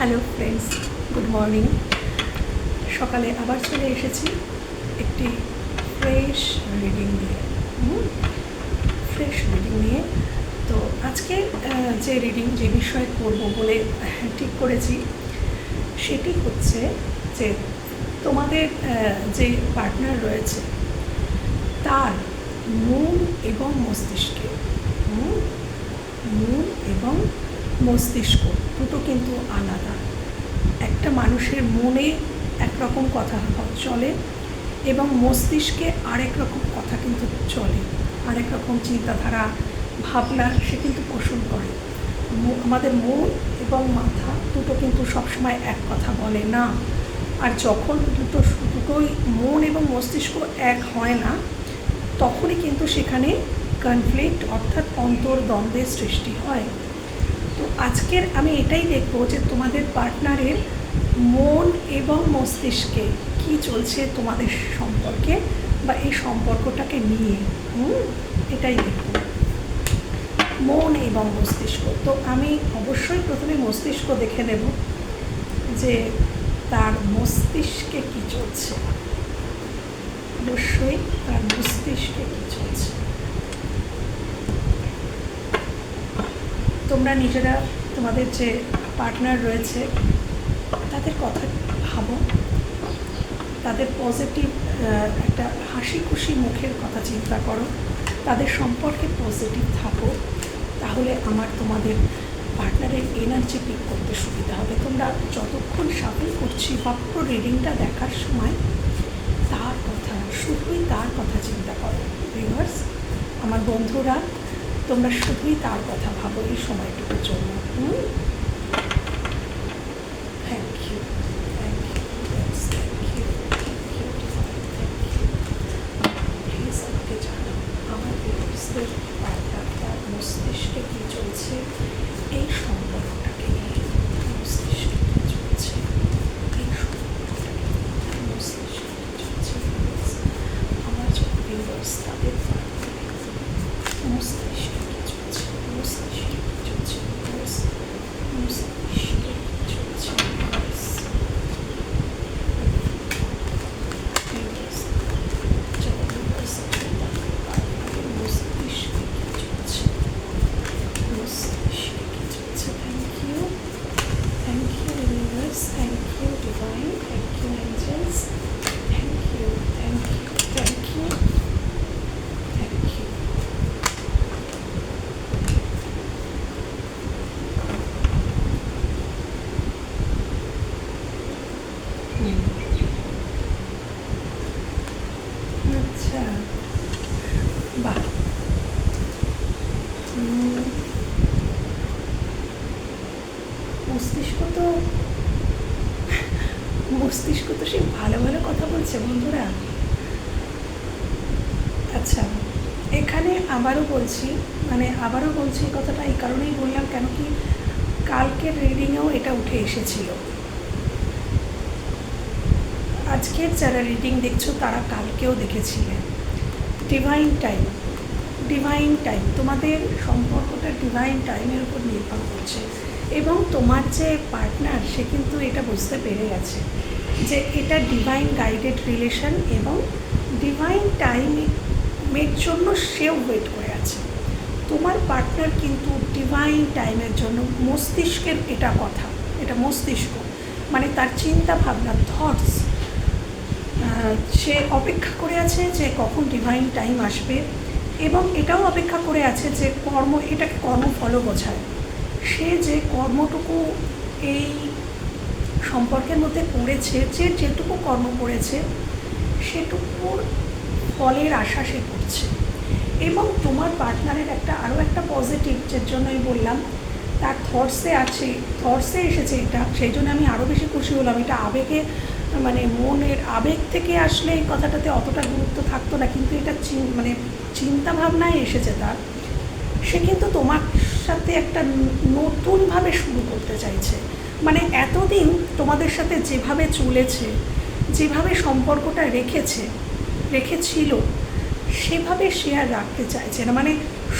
Hello friends good morning সকালে আবার চলে এসেছি একটি ফ্রেশ রিডিং নিয়ে। ফ্রেশ রিডিং নিয়ে। তো আজকে যে রিডিং যে বিষয়ে করব বলে ঠিক করেছি, সেটি হচ্ছে যে তোমাদের যে পার্টনার রয়েছে, তার মন এবং মস্তিষ্কে মন এবং মস্তিষ্ক, দুটো কিন্তু আলাদা। একটা মানুষের মনে একরকম কথা চলে এবং মস্তিষ্কে আরেক রকম কথা কিন্তু চলে। আরেক রকম চিন্তাধারা, ভাবনা, সে কিন্তু পোষণ করে। আমাদের মন এবং মাথা দুটো কিন্তু সবসময় এক কথা বলে না। আর যখন দুটো, দুটোই মন এবং মস্তিষ্ক এক হয় না, তখনই কিন্তু সেখানে কনফ্লিক্ট অর্থাৎ অন্তর্দ্বন্দ্বের সৃষ্টি হয়। আজকের আমি এটাই দেখব যে তোমাদের পার্টনারের মন এবং মস্তিষ্কে কি চলছে তোমাদের সম্পর্কে বা এই সম্পর্কটাকে নিয়ে। হুম? এটাই দেখব। মন এবং মস্তিষ্ক। তো আমি অবশ্যই প্রথমে মস্তিষ্ক দেখে নেব যে তার মস্তিষ্কে কি চলছে। অবশ্যই তার মস্তিষ্কে কি চলছে। তোমরা নিজেরা তোমাদের যে পার্টনার রয়েছে, তাদের কথা ভাবো। তাদের পজিটিভ একটা হাসি খুশি মুখের কথা চিন্তা করো। তাদের সম্পর্কে পজিটিভ থাকো। তাহলে আমার তোমাদের পার্টনারের এনার্জি পিক করতে সুবিধা হবে। তোমরা যতক্ষণ সাফল করছি বা পুরো রিডিংটা দেখার সময়, তার কথা শুধুই তার কথা চিন্তা করো। ভিউয়ার্স আমার বন্ধুরা তোমরা শুধুই তার কথা ভাবো এই সময়টুকুর জন্য। Thank you thank you thank you please আমাকে জানাও আমার ভিউয়ার্সদের তার তার মস্তিষ্কে কী চলছে এই সম্পর্কটাকে নিয়ে মস্তিষ্কে কী চলছে এই সম্পর্কটাকে নিয়ে তার মস্তিষ্কে কী চলছে viewers? আমার যে ভিউয়ার্স তাদের মস্তিষ্কে কী চলছে মস্তিষ্কে কী চলছে viewers? মস্তিষ্কে কী চলছে viewers? viewers, যারা viewers আছেন তাদের তাদের মস্তিষ্কে কী চলছে মস্তিষ্কে কী চলছে thank you thank you universe thank you divine thank you angels thank you thank you thank you thank you আচ্ছা বাহ উম, মস্তিষ্ক তো মস্তিষ্ক তো সে ভালো ভালো কথা বলছে বন্ধুরা আচ্ছা এখানে আবারও বলছি মানে আবারও বলছি কথাটা এই কারণেই বললাম কেন কি কালকের রিডিংয়েও এটা উঠে এসেছিল। আজকের যারা রিডিং দেখছ তারা কালকেও দেখেছিলেন ডিভাইন টাইম ডিভাইন টাইম তোমাদের সম্পর্কটা ডিভাইন টাইমের উপর নির্ভর করছে। এবং তোমার যে পার্টনার সে কিন্তু এটা বুঝতে পেরে গেছে যে এটা ডিভাইন গাইডেড রিলেশন এবং ডিভাইন টাইমের জন্য সেও ওয়েট করে আছে। তোমার পার্টনার কিন্তু ডিভাইন টাইমের জন্য মস্তিষ্কের এটা কথা, এটা মস্তিষ্ক মানে তার চিন্তা ভাবনা থটস সে অপেক্ষা করে আছে যে কখন ডিভাইন টাইম আসবে এবং এটাও অপেক্ষা করে আছে যে কর্ম, এটাকে কর্মফলও বোঝায়। সে যে কর্মটুকু এই সম্পর্কের মধ্যে করেছে যে যেটুকু কর্ম করেছে, সেটুকুর ফলের আশা সে করছে। এবং তোমার পার্টনারের একটা আরও একটা পজিটিভ যে জন্যই বললাম, তার থটসে আছে থটসে এসেছে এটা, সেই জন্য আমি আরও বেশি খুশি হলাম। এটা আবেগে মানে মনের আবেগ থেকে আসলে এই কথাটাতে অতটা গুরুত্ব থাকতো না, কিন্তু এটা মানে চিন্তাভাবনায় এসেছে তার। সে কিন্তু তোমার সাথে একটা নতুনভাবে শুরু করতে চাইছে। মানে এতদিন তোমাদের সাথে যেভাবে চলেছে, যেভাবে সম্পর্কটা রেখেছে রেখেছিল, সেভাবে সে আর রাখতে চাইছে না। মানে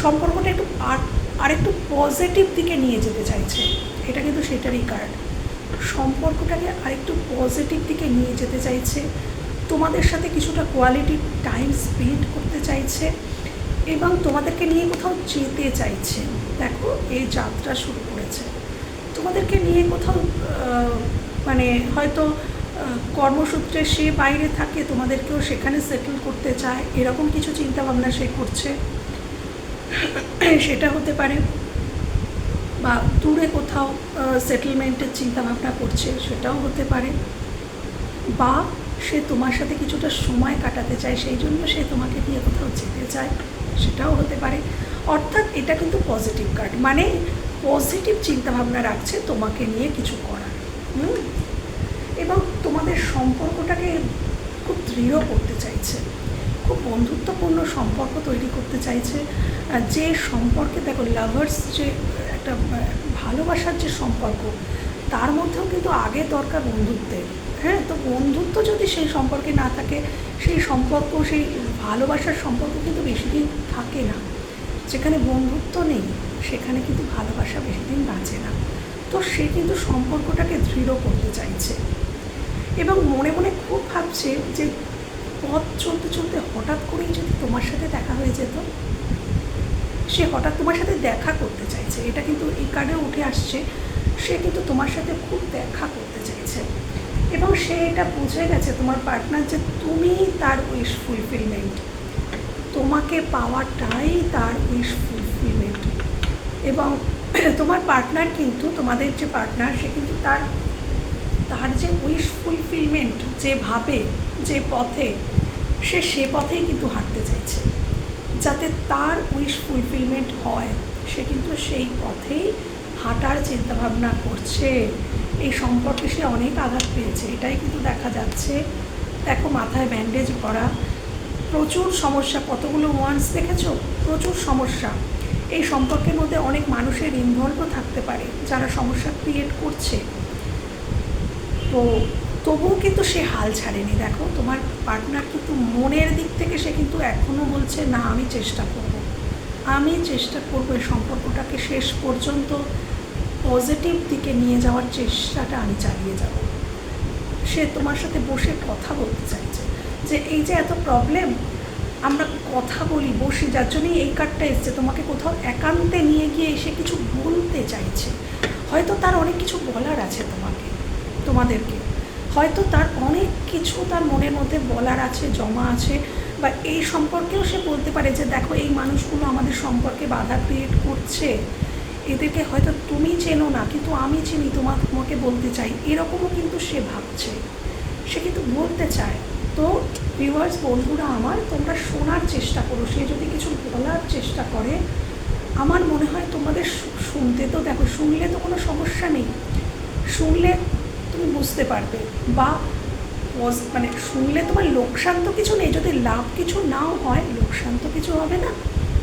সম্পর্কটা একটু আর, আরেকটু পজিটিভ দিকে নিয়ে যেতে চাইছে। এটা কিন্তু সেটারই কার্ড সম্পর্কটাকে আরেকটু পজিটিভ দিকে নিয়ে যেতে চাইছে। তোমাদের সাথে কিছুটা কোয়ালিটি টাইম স্পেন্ড করতে চাইছে এবং তোমাদেরকে নিয়ে কোথাও যেতে চাইছে। দেখো, এই যাত্রা শুরু করেছে। তোমাদেরকে নিয়ে কোথাও মানে হয়তো কর্মসূত্রে সে বাইরে থাকে, তোমাদেরকেও সেখানে সেটেল করতে চায়, এরকম কিছু চিন্তাভাবনা সে করছে। সেটা হতে পারে বা দূরে কোথাও সেটেলমেন্টের চিন্তাভাবনা করছে, সেটাও হতে পারে। বা সে তোমার সাথে কিছুটা সময় কাটাতে চায়, সেই জন্য সে তোমাকে নিয়ে কোথাও যেতে চায়, সেটাও হতে পারে। অর্থাৎ এটা কিন্তু পজিটিভ কার্ড মানে পজিটিভ চিন্তাভাবনা রাখছে তোমাকে নিয়ে কিছু করার। হুম? এবং তোমাদের সম্পর্কটাকে খুব দৃঢ় করতে চাইছে, খুব বন্ধুত্বপূর্ণ সম্পর্ক তৈরি করতে চাইছে। যে সম্পর্কে, দেখো লাভার্স যে একটা ভালোবাসার যে সম্পর্ক, তার মধ্যেও কিন্তু আগে দরকার বন্ধুত্বের। হ্যাঁ তো বন্ধুত্ব যদি সেই সম্পর্কে না থাকে, সেই সম্পর্ক, সেই ভালোবাসার সম্পর্ক কিন্তু বেশি দিন থাকে না। যেখানে বন্ধুত্ব নেই, সেখানে কিন্তু ভালোবাসা বেশি দিন বাঁচে না। তো সে কিন্তু সম্পর্কটাকে দৃঢ় করতে চাইছে। এবং মনে মনে খুব ভাবছে যে পথ চলতে চলতে হঠাৎ করেই যদি তোমার সাথে দেখা হয়ে যেত, সে হঠাৎ তোমার সাথে দেখা করতে চাইছে। এটা কিন্তু এই কার্ডে উঠে আসছে, সে কিন্তু তোমার সাথে খুব দেখা করতে চাইছে। এবং সে এটা বুঝে গেছে, তোমার পার্টনার যে তুমি তার উইশ ফুলফিলমেন্ট তোমাকে পাওয়াটাই তার উইশ ফুলফিলমেন্ট এবং তোমার পার্টনার কিন্তু, তোমাদের যে পার্টনার সে কিন্তু তার তার যে উইশ ফুলফিলমেন্ট যে ভাবে, যে পথে, সে সে পথেই কিন্তু হাঁটতে চাইছে। যাতে তার উইশ ফুলফিলমেন্ট হয়, সে কিন্তু সেই পথেই হাঁটার চিন্তাভাবনা করছে। এই সম্পর্কে সে অনেক আঘাত পেয়েছে, এটাই কিন্তু দেখা যাচ্ছে। দেখো, মাথায় ব্যান্ডেজ করা প্রচুর সমস্যা, কতগুলো ওয়ান্স দেখেছ? প্রচুর সমস্যা। এই সম্পর্কের মধ্যে অনেক মানুষের ইনভলভও থাকতে পারে, যারা সমস্যা ক্রিয়েট করছে। তো তবুও কিন্তু সে হাল ছাড়েনি। দেখো, তোমার পার্টনার কিন্তু মনের দিক থেকে সে কিন্তু এখনও বলছে, না, আমি চেষ্টা করব। আমি চেষ্টা করব এই সম্পর্কটাকে শেষ পর্যন্ত পজিটিভ দিকে নিয়ে যাওয়ার চেষ্টাটা আমি চালিয়ে যাব। সে তোমার সাথে বসে কথা বলতে চাইছে যে, এই যে এত প্রবলেম আমরা কথা বলি, বসি, যার জন্যই এই কার্ডটা এসছে। তোমাকে কোথাও একান্তে নিয়ে গিয়ে এসে কিছু বলতে চাইছে। হয়তো তার অনেক কিছু বলার আছে তোমাকে তোমাদেরকে। হয়তো তার অনেক কিছু তার মনের মধ্যে বলার আছে, জমা আছে, বা এই সম্পর্কেও সে বলতে পারে যে, দেখো, এই মানুষগুলো আমাদের সম্পর্কে বাধা ক্রিয়েট করছে। এদেরকে হয়তো তুমি চেনো না, কিন্তু আমি চিনি তোমার তোমাকে বলতে চাই। এরকমও কিন্তু সে ভাবছে। সে কিন্তু বলতে চায়, তো ভিউয়ার্স বন্ধুরা আমার, তোমরা শোনার চেষ্টা করো। সে যদি কিছু বলার চেষ্টা করে, আমার মনে হয় তোমাদের শুনতে তো, দেখো, শুনলে তো কোনো সমস্যা নেই। শুনলে তুমি বুঝতে পারবে। বা মানে শুনলে তোমার লোকসান তো কিছু নেই, যদি লাভ কিছু নাও হয়, লোকসান তো কিছু হবে না।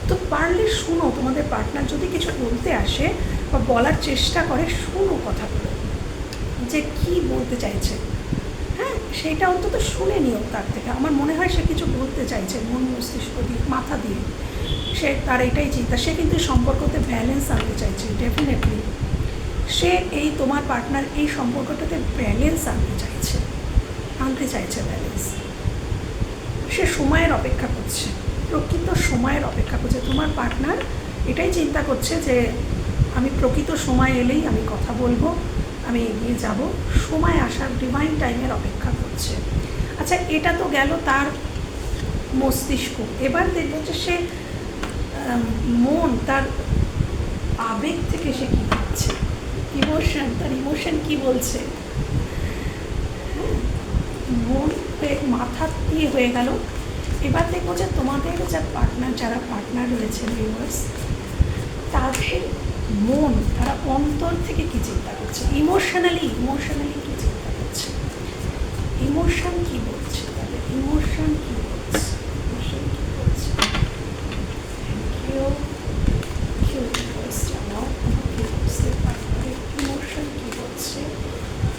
তো পারলে শুনো, তোমাদের পার্টনার যদি কিছু বলতে আসে বা বলার চেষ্টা করে, শুনো কথাগুলো। যে কি বলতে চাইছে। হ্যাঁ সেটা অন্তত শুনে নিও তার থেকে। আমার মনে হয় সে কিছু বলতে চাইছে, মন মস্তিষ্ক দিয়ে, মাথা দিয়ে। সে তার এটাই চিন্তা। সে কিন্তু সম্পর্কতে ব্যালেন্স আনতে চাইছে ডেফিনেটলি সে এই তোমার পার্টনার এই সম্পর্কটাতে ব্যালেন্স আনতে চাইছে। আনতে চাইছে ব্যালেন্স সে সময়ের অপেক্ষা করছে। প্রকৃত সময়ের অপেক্ষা করছে। তোমার পার্টনার এটাই চিন্তা করছে যে, আমি প্রকৃত সময় এলেই আমি কথা বলব, আমি এগিয়ে যাব। সময় আসার ডিভাইন টাইমের অপেক্ষা করছে। আচ্ছা এটা তো গেল তার মস্তিষ্ক। এবার দেখব যে সে মন তার আবেগ থেকে সে কী ভাবছে। ইমোশন তার ইমোশন কি বলছে? মন মাথা দিয়ে হয়ে গেল। এবার দেখব যে তোমাদের যা পার্টনার যারা পার্টনার রয়েছেন ভিউয়ার্স তাদের মন, তারা অন্তর থেকে কি চিন্তা করছে? ইমোশনালি ইমোশনালি কি চিন্তা করছে? ইমোশন কি বলছে তাদের? ইমোশন কি বলছে ইমোশন কি বলছে থ্যাংক ইউ কেউ ইউনিভার্স জানাও আমাকে বুঝতে পারবে ইমোশন কি বলছে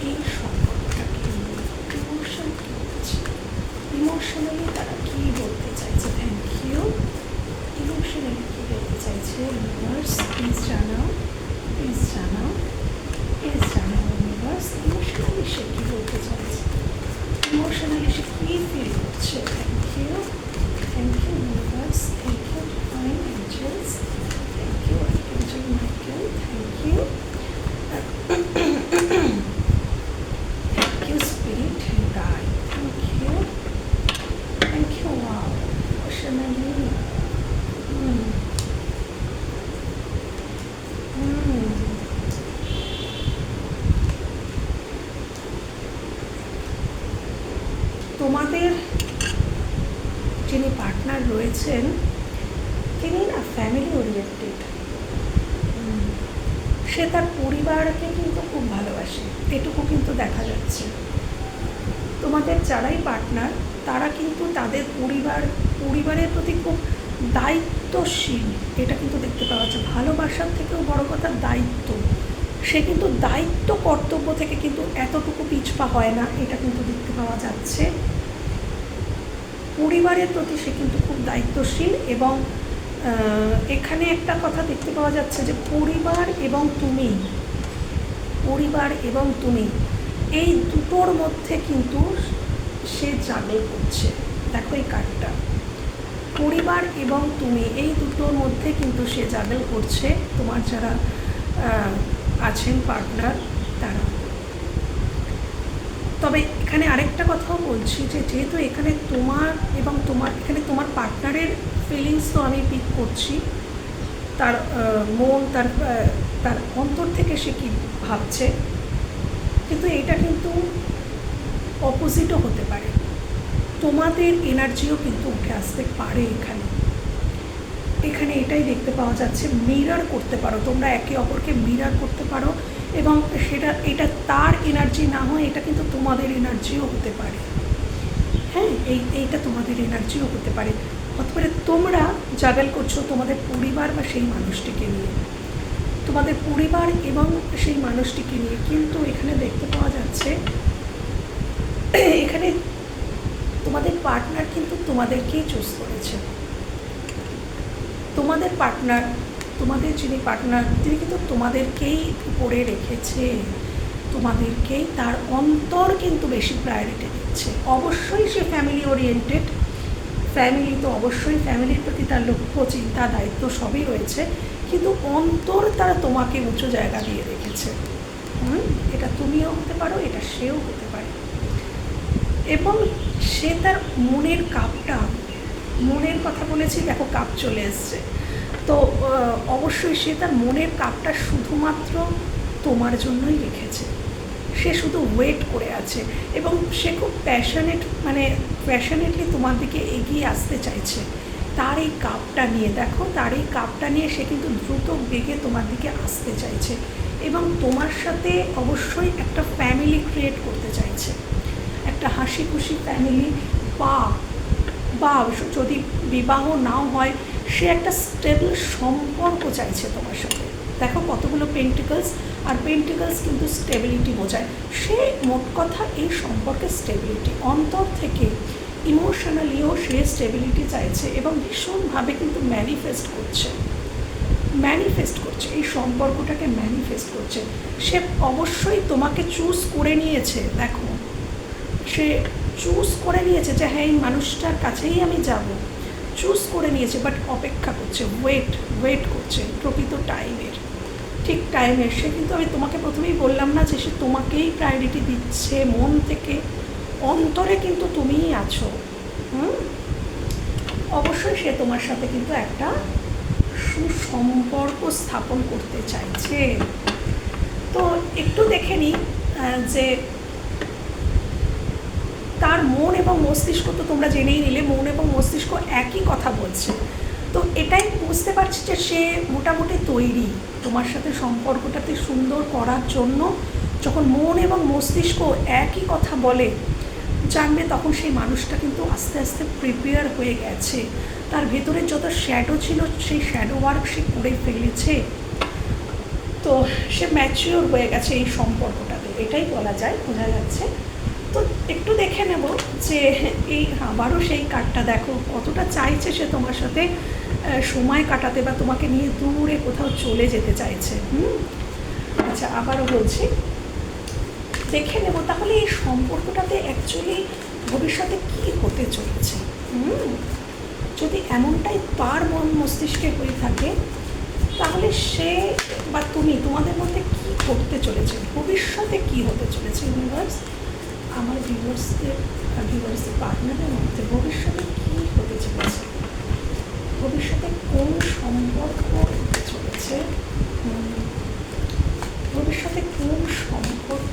এই সম্পর্কটাকে নিয়ে ইমোশন কি বলছে ইমোশনালি তারা কি বলতে চাইছে থ্যাংক ইউ ইমোশনালি কি বলতে চাইছে ইউনিভার্স প্লিজ জানাও প্লিজ জানাও প্লিজ জানাও ইউনিভার্স করছে thank you thank you universe thank you divine angels thank you archangel Michael thank you thank you spirit guide thank you thank you wow ওশানালি hmm hmm তোমাদের যিনি partner রয়েছেন তিনি না family oriented সে তার পরিবারকে কিন্তু খুব ভালোবাসে এটুকু কিন্তু দেখা যাচ্ছে। তোমাদের যারাই পার্টনার তারা কিন্তু তাদের পরিবার, পরিবারের প্রতি খুব দায়িত্বশীল। এটা কিন্তু দেখতে পাওয়া যাচ্ছে। ভালোবাসার থেকেও বড় কথা দায়িত্ব। সে কিন্তু দায়িত্ব কর্তব্য থেকে কিন্তু এতটুকু পিছপা হয় না, এটা কিন্তু দেখতে পাওয়া যাচ্ছে। পরিবারের প্রতি সে কিন্তু খুব দায়িত্বশীল এবং এখানে একটা কথা দেখতে পাওয়া যাচ্ছে যে পরিবার এবং তুমি পরিবার এবং তুমি। এই দুটোর মধ্যে কিন্তু সে জাগল করছে। দেখো এই কার্ডটা। পরিবার এবং তুমি, এই দুটোর মধ্যে কিন্তু সে জাগল করছে তোমার যারা আছেন পার্টনার তারা। তবে এখানে আরেকটা কথাও বলছি যে, যেহেতু এখানে তোমার এবং তোমার, এখানে তোমার পার্টনারের ফিলিংস তো আমি পিক করছি। তার মন, তার তার অন্তর থেকে সে কী ভাবছে। কিন্তু এটা কিন্তু অপোজিটও হতে পারে। তোমাদের এনার্জিও কিন্তু উঠে আসতে পারে এখানে। এখানে এটাই দেখতে পাওয়া যাচ্ছে মিরার করতে পারো। তোমরা একে অপরকে মিরার করতে পারো এবং সেটা, এটা তার এনার্জি না হয়, এটা কিন্তু তোমাদের এনার্জিও হতে পারে। হ্যাঁ এই, এইটা তোমাদের এনার্জিও হতে পারে। হতে পারে তোমরা জাগাল করছ তোমাদের পরিবার বা সেই মানুষটিকে নিয়ে। তোমাদের পরিবার এবং সেই মানুষটিকে নিয়ে। কিন্তু এখানে দেখতে পাওয়া যাচ্ছে, এখানে তোমাদের পার্টনার কিন্তু তোমাদেরকেই চুজ করেছে। তোমাদের পার্টনার তোমাদের যিনি পার্টনার তিনি কিন্তু তোমাদেরকেই উপরে রেখেছে। তোমাদেরকেই তার অন্তর কিন্তু বেশি প্রায়োরিটি দিচ্ছে। অবশ্যই সে ফ্যামিলি ওরিয়েন্টেড ফ্যামিলি তো অবশ্যই ফ্যামিলির প্রতি তার লক্ষ্য, চিন্তা, দায়িত্ব সবই রয়েছে। কিন্তু অন্তর তারা তোমাকে উঁচু জায়গা দিয়ে রেখেছে। হুম? এটা তুমিও হতে পারো, এটা সেও হতে পারে। এবং সে তার মনের কাপটা, মনের কথা বলেছি, দেখো কাপ চলে এসছে। তো অবশ্যই সে তার মনের কাপটা শুধুমাত্র তোমার জন্যই রেখেছে। সে শুধু ওয়েট করে আছে এবং সে খুব প্যাশনেট মানে প্যাশনেটলি তোমার দিকে এগিয়ে আসতে চাইছে। তার এই কাপটা নিয়ে, দেখো, তার এই কাপটা নিয়ে সে কিন্তু দ্রুত বেগে তোমার দিকে আসতে চাইছে এবং তোমার সাথে অবশ্যই একটা ফ্যামিলি ক্রিয়েট করতে চাইছে। একটা হাসি খুশি ফ্যামিলি বা বা যদি বিবাহ নাও হয়, সে একটা স্টেবল সম্পর্ক চাইছে তোমার সাথে। দেখো কতগুলো পেন্টিকলস আর পেন্টিকলস কিন্তু স্টেবিলিটি বোঝায়। সে মোট কথা এই সম্পর্কে স্টেবিলিটি অন্তর থেকে ইমোশনালিও সে স্টেবিলিটি চাইছে এবং ভীষণভাবে কিন্তু ম্যানিফেস্ট করছে। ম্যানিফেস্ট করছে, এই সম্পর্কটাকে ম্যানিফেস্ট করছে। সে অবশ্যই তোমাকে চুজ করে নিয়েছে, দেখো। সে চুজ করে নিয়েছে যে হ্যাঁ এই মানুষটার কাছেই আমি যাব। চুজ করে নিয়েছে বাট অপেক্ষা করছে ওয়েট ওয়েট করছে প্রকৃত টাইমের ঠিক টাইমের সে কিন্তু আমি তোমাকে প্রথমেই বললাম না যে, সে তোমাকেই প্রায়োরিটি দিচ্ছে মন থেকে। অন্তরে কিন্তু তুমিই আছো, হুম? অবশ্যই সে তোমার সাথে কিন্তু একটা সুসম্পর্ক স্থাপন করতে চাইছে। তো একটু দেখে নিই যে তার মন এবং মস্তিষ্ক তো তোমরা জেনেই নিলে, মন এবং মস্তিষ্ক একই কথা বলছে। তো এটাই বুঝতে পারছি যে সে মোটামুটি তৈরি তোমার সাথে সম্পর্কটাতে সুন্দর করার জন্য। যখন মন এবং মস্তিষ্ক একই কথা বলে জানবে তখন সেই মানুষটা কিন্তু আস্তে আস্তে প্রিপেয়ার হয়ে গেছে। তার ভেতরে যত শ্যাডো ছিল, সেই শ্যাডো ওয়ার্ক সে করে ফেলেছে। তো সে ম্যাচিওর হয়ে গেছে এই সম্পর্কটাতে। এটাই বলা যায়, বোঝা যাচ্ছে। তো একটু দেখে নেব যে এই আবারও সেই কার্ডটা দেখো, কতটা চাইছে সে তোমার সাথে সময় কাটাতে বা তোমাকে নিয়ে দূরে কোথাও চলে যেতে চাইছে। হুম? আচ্ছা আবারও বলছি। দেখে নেব। তাহলে এই সম্পর্কটাতে অ্যাকচুয়ালি ভবিষ্যতে কি হতে চলেছে? যদি এমনটাই তার মন মস্তিষ্কে হয়ে থাকে, তাহলে সে বা তুমি তোমাদের মধ্যে কি করতে চলেছে? ভবিষ্যতে কি হতে চলেছে ইউনিভার্স আমার ভিউয়ার্সদের ভিউয়ার্সদের পার্টনারের মধ্যে ভবিষ্যতে কি হতে চলেছে? ভবিষ্যতে কোন সম্পর্ক হতে চলেছে? ভবিষ্যতে কোন সম্পর্ক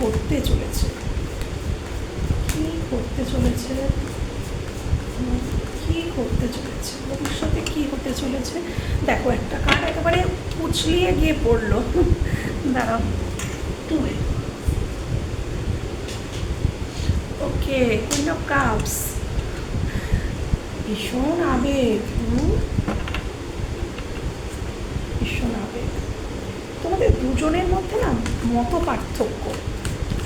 করতে চলেছে? কি করতে চলেছে? কি করতে চলেছে? ভবিষ্যতে কি হতে চলেছে? দেখো একটা কার্ড একেবারে উছলিয়ে গিয়ে পড়ল। দাঁড়াও two okay queen of cups ভীষণ আবেগ ভীষণ আবেগ। তোমাদের দুজনের মধ্যে না মত পার্থক্য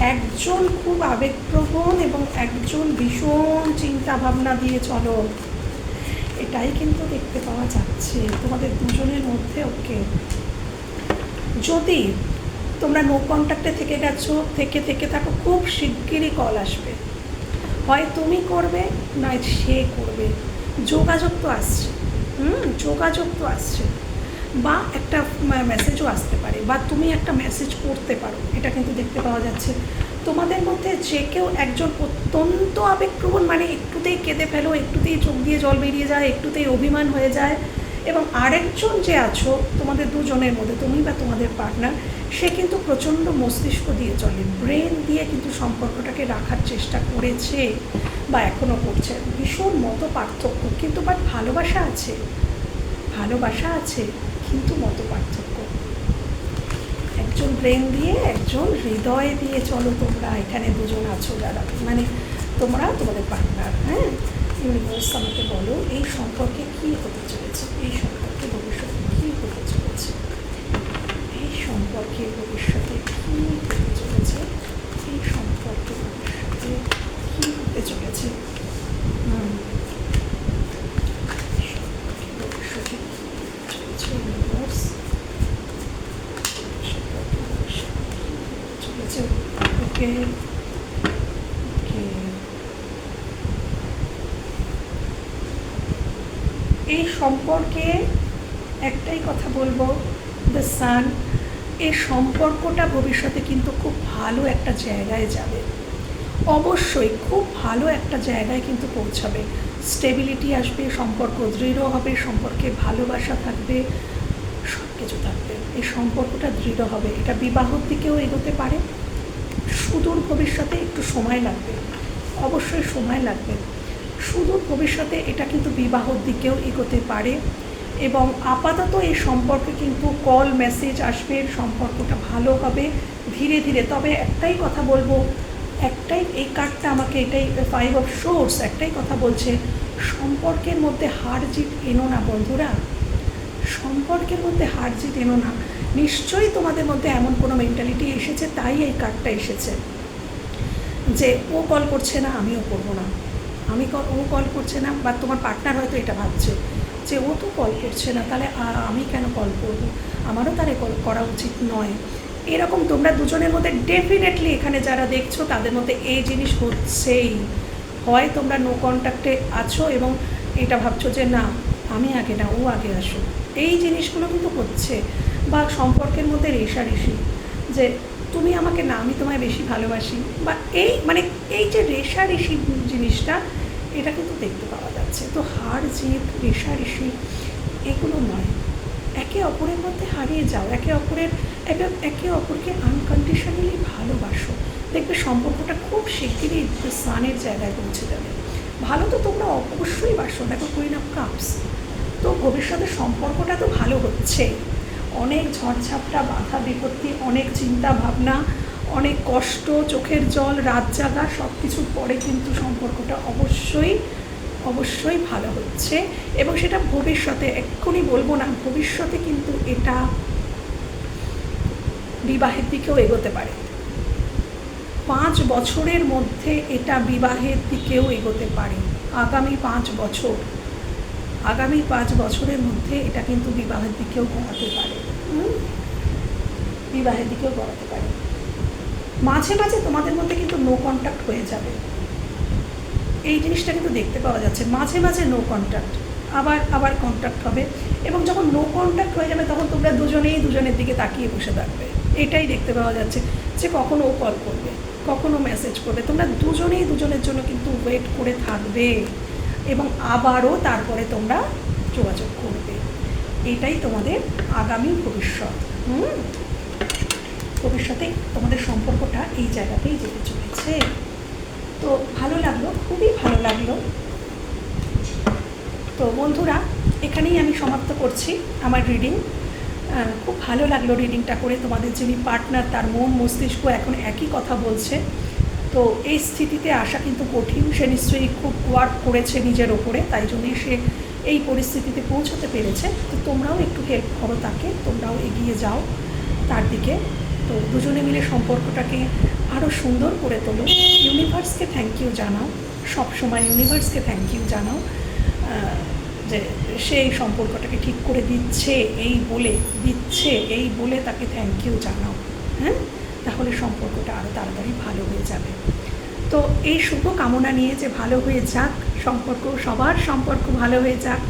একজন খুব আবেগপ্রবণ এবং একজন ভীষণ চিন্তা ভাবনা দিয়ে চলো। এটাই কিন্তু দেখতে পাওয়া যাচ্ছে তোমাদের দুজনের মধ্যে, ওকে? যদি তোমরা নো কন্ট্যাক্টে থেকে গেছো, থেকে থেকে থাকো, খুব শিগগিরই কল আসবে। হয় তুমি করবে, নয় সে করবে। যোগাযোগ তো আসছে। হুম? যোগাযোগ তো আসছে। বা একটা মেসেজও আসতে পারে বা তুমি একটা মেসেজ করতে পারো, এটা কিন্তু দেখতে পাওয়া যাচ্ছে। তোমাদের মধ্যে যে কেউ একজন অত্যন্ত আবেগপ্রবণ মানে একটুতেই কেঁদে ফেলো, একটুতেই চোখ দিয়ে জল বেরিয়ে যায়, একটুতেই অভিমান হয়ে যায় এবং আরেকজন যে আছো, তোমাদের দুজনের মধ্যে, তুমি বা তোমাদের পার্টনার সে কিন্তু প্রচণ্ড মস্তিষ্ক দিয়ে চলে ব্রেন দিয়ে কিন্তু সম্পর্কটাকে রাখার চেষ্টা করেছে বা এখনও করছে। ভীষণ মতো পার্থক্য কিন্তু বাট ভালোবাসা আছে ভালোবাসা আছে। কিন্তু মতো পার্থক্য। একজন ব্রেন দিয়ে একজন হৃদয় দিয়ে চলো তোমরা, এখানে দুজন আছো যারা। মানে তোমরা তোমাদের পার্টনার হ্যাঁ? ইউনিভার্স আমাকে বলো, এই সম্পর্কে কি হতে চলেছে? এই সম্পর্কে ভবিষ্যতে কী হতে চলেছে? এই সম্পর্কে ভবিষ্যতে কী হতে চলেছে? এই সম্পর্কে ভবিষ্যতে কী হতে চলেছে? হুম এই সম্পর্কে ভবিষ্যতে কি হতে চলেছে ইউনিভার্স সম্পর্কে ভবিষ্যতে কি হতে চলেছে ওকে এই সম্পর্কে একটাই কথা বলব দ্য সান এই সম্পর্কটা ভবিষ্যতে কিন্তু খুব ভালো একটা জায়গায় যাবে। অবশ্যই খুব ভালো একটা জায়গায় কিন্তু পৌঁছাবে। স্টেবিলিটি আসবে, সম্পর্ক দৃঢ় হবে, সম্পর্কে ভালোবাসা থাকবে সব কিছু থাকবে। এই সম্পর্কটা দৃঢ় হবে। এটা বিবাহর দিকেও এগোতে পারে। সুদূর ভবিষ্যতে একটু সময় লাগবে। অবশ্যই সময় লাগবে। সুদূর ভবিষ্যতে এটা কিন্তু বিবাহর দিকেও এগোতে পারে এবং আপাতত এই সম্পর্কে কিন্তু কল মেসেজ আসবে, সম্পর্কটা ভালো হবে ধীরে ধীরে। তবে একটাই কথা বলব, একটাই এই কার্ডটা আমাকে এটাই ফাইভ অফ সোর্স একটাই কথা বলছে, সম্পর্কের মধ্যে হার জিত এনো না বন্ধুরা। সম্পর্কের মধ্যে হার জিত এনো না। নিশ্চয়ই তোমাদের মধ্যে এমন কোনো মেন্টালিটি এসেছে? তাই এই কার্ডটা এসেছে। যে ও কল করছে না, আমিও করব না। আমি ও কল করছে না, বা তোমার পার্টনার হয়তো এটা ভাবছে। যে ও তো কল করছে না, তাহলে আমি কেন কল করব? আমারও তাহলে কল করা উচিত নয়। এরকম তোমরা দুজনের মধ্যে ডেফিনেটলি এখানে যারা দেখছ, তাদের মধ্যে এই জিনিস হচ্ছেই। হয় তোমরা নো কন্ট্যাক্টে আছো এবং এটা ভাবছ যে না, আমি আগে না, ও আগে আসো এই জিনিসগুলো কিন্তু হচ্ছে। বা সম্পর্কের মধ্যে রেশারেশি, যে তুমি আমাকে না, আমি তোমায় বেশি ভালোবাসি, বা এই মানে এই যে রেশারেশি জিনিসটা, এটা কিন্তু দেখতে পাওয়া যাচ্ছে। তো হার জিত, রেশারেশি, এগুলো নয়। একে অপরের মধ্যে হারিয়ে যাও, একে অপরের, একে একে অপরকে আনকন্ডিশনালি ভালোবাসো। দেখবে সম্পর্কটা খুব শিগগিরই সানের জায়গায় পৌঁছে যাবে। ভালো তো তোমরা অবশ্যই বাসো, দেখো কুইন অফ কাপস তো ভবিষ্যতে সম্পর্কটা তো ভালো হচ্ছে। অনেক ঝড়ঝাপটা, বাধা বিপত্তি, অনেক চিন্তা ভাবনা অনেক কষ্ট, চোখের জল, রাত জাগা সব কিছুর পরে কিন্তু সম্পর্কটা অবশ্যই অবশ্যই ভালো হচ্ছে। এবং সেটা ভবিষ্যতে, এক্ষুনি বলব না, ভবিষ্যতে কিন্তু এটা বিবাহের দিকেও এগোতে পারে। পাঁচ বছরের মধ্যে এটা বিবাহের দিকেও এগোতে পারে। আগামী পাঁচ বছর, আগামী পাঁচ বছরের মধ্যে এটা কিন্তু বিবাহের দিকেও গড়াতে পারে? বিবাহের দিকেও গড়াতে পারে। মাঝে মাঝে তোমাদের মধ্যে কিন্তু নো কন্ট্যাক্ট হয়ে যাবে। এই জিনিসটা কিন্তু দেখতে পাওয়া যাচ্ছে। মাঝে মাঝে নো কন্ট্যাক্ট আবার আবার কন্ট্যাক্ট হবে এবং যখন নো কন্ট্যাক্ট হয়ে যাবে তখন তোমরা দুজনেই দুজনের দিকে তাকিয়ে বসে থাকবে। এটাই দেখতে পাওয়া যাচ্ছে যে কখনো ও কল করবে, কখনো মেসেজ করবে। তোমরা দুজনেই দুজনের জন্য কিন্তু ওয়েট করে থাকবে এবং আবারও তারপরে তোমরা যোগাযোগ করবে। এটাই তোমাদের আগামী ভবিষ্যৎ। হুম? ভবিষ্যতে তোমাদের সম্পর্কটা এই জায়গাতেই যেতে চলেছে। তো ভালো লাগল, খুবই ভালো লাগল। তো বন্ধুরা, এখানেই আমি সমাপ্ত করছি আমার রিডিং খুব ভালো লাগল রিডিংটা করে তোমাদের যিনি পার্টনার তার মন, মস্তিষ্ক এখন একই কথা বলছে। তো এই স্থিতিতে আসা কিন্তু কঠিন। সে নিশ্চয়ই খুব ওয়ার্ক করেছে নিজের ওপরে, তাই জন্যই সে এই পরিস্থিতিতে পৌঁছতে পেরেছে, তো তোমরাও একটু হেল্প করো তাকে, তোমরাও এগিয়ে যাও তার দিকে। তো দুজনে মিলে সম্পর্কটাকে আরও সুন্দর করে তোলো। ইউনিভার্সকে থ্যাংক ইউ জানাও সব সময় ইউনিভার্সকে থ্যাংক ইউ জানাও যে সে এই সম্পর্কটাকে ঠিক করে দিচ্ছে, এই বলে দিচ্ছে, এই বলে তাকে থ্যাংক ইউ জানাও হ্যাঁ? তাহলে সম্পর্কটা আরও তাড়াতাড়ি ভালো হয়ে যাবে। তো এই শুভ কামনা নিয়ে যে ভালো হয়ে যাক সম্পর্ক, সবার সম্পর্ক ভালো হয়ে যাক।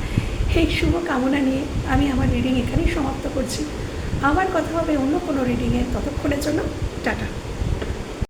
সেই শুভ কামনা নিয়ে আমি আমার রিডিং এখানেই সমাপ্ত করছি। আমার কথা হবে অন্য কোনো রিডিংয়ে ততক্ষণের জন্য টাটা।